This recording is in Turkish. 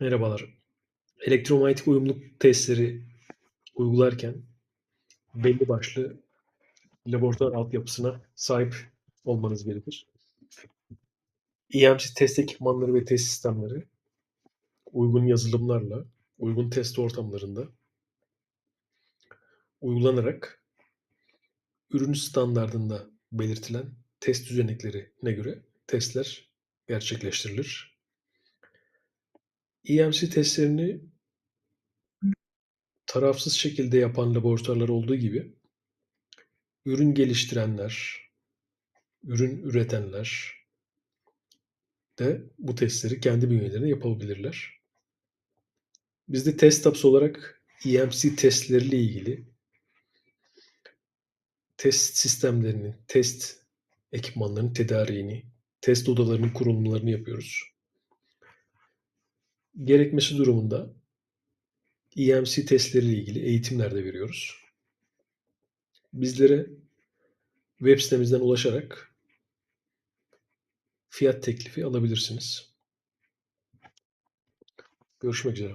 Merhabalar. Elektromanyetik uyumluluk testleri uygularken belli başlı laboratuvar altyapısına sahip olmanız gerekir. EMC test ekipmanları ve test sistemleri uygun yazılımlarla, uygun test ortamlarında uygulanarak ürün standardında belirtilen test düzeneklerine göre testler gerçekleştirilir. EMC testlerini tarafsız şekilde yapan laboratuvarlar olduğu gibi ürün geliştirenler, ürün üretenler de bu testleri kendi bünyelerine yapabilirler. Biz de Test Apps olarak EMC testleriyle ilgili test sistemlerinin, test ekipmanlarının tedariğini, test odalarının kurulumlarını yapıyoruz. Gerekmesi durumunda EMC testleriyle ilgili eğitimler de veriyoruz. Bizlere web sitemizden ulaşarak fiyat teklifi alabilirsiniz. Görüşmek üzere.